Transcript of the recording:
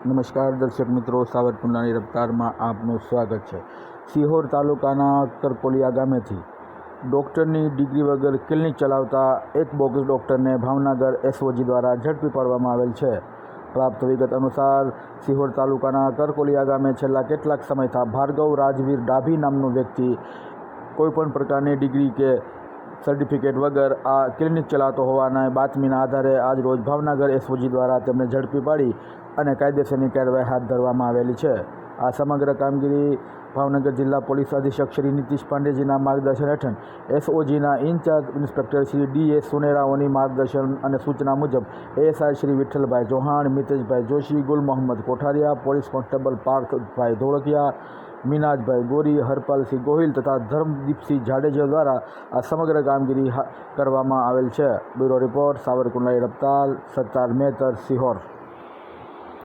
નમસ્કાર દર્શક મિત્રો, સાવરકુંડલાની રફતારમાં આપનું સ્વાગત છે. સિહોર તાલુકાના કરકોલિયા ગામેથી ડૉક્ટરની ડિગ્રી વગર ક્લિનિક ચલાવતા એક બોગસ ડૉક્ટરને ભાવનગર એસઓજી દ્વારા ઝડપી પાડવામાં આવેલ છે. પ્રાપ્ત વિગત અનુસાર, સિહોર તાલુકાના કરકોલિયા ગામે છેલ્લા કેટલાક સમયથી ભાર્ગવ રાજવીર ડાભી નામનો વ્યક્તિ કોઈપણ પ્રકારની ડિગ્રી કે સર્ટિફિકેટ વગર આ ક્લિનિક ચલાવતો હોવાના બાતમીના આધારે આજ રોજ ભાવનગર એસઓજી દ્વારા તેમને ઝડપી પાડી અને કાયદેસરની કાર્યવાહી હાથ ધરવામાં આવેલી છે. આ સમગ્ર કામગીરી ભાવનગર જિલ્લા પોલીસ અધિક્ષક શ્રી નીતિશ પાંડેજીના માર્ગદર્શન હેઠળ એસઓજીના incharge inspector Shri D S સુનેરાઓની માર્ગદર્શન અને સૂચના મુજબ ASI Shri Vitthalbhai Chauhan, Miteshbhai Joshi, Gul Mohammad Kothariya, police constable Parthbhai Dholakiya, Minajbhai Gori, Harpalsinh Gohil તથા ધર્મદીપસિંહ જાડેજા દ્વારા આ સમગ્ર કામગીરી કરવામાં આવેલ છે. બ્યુરો રિપોર્ટ સાવરકુંડલાઈ રપ્તાલ સત્તાર મેતર સિહોર.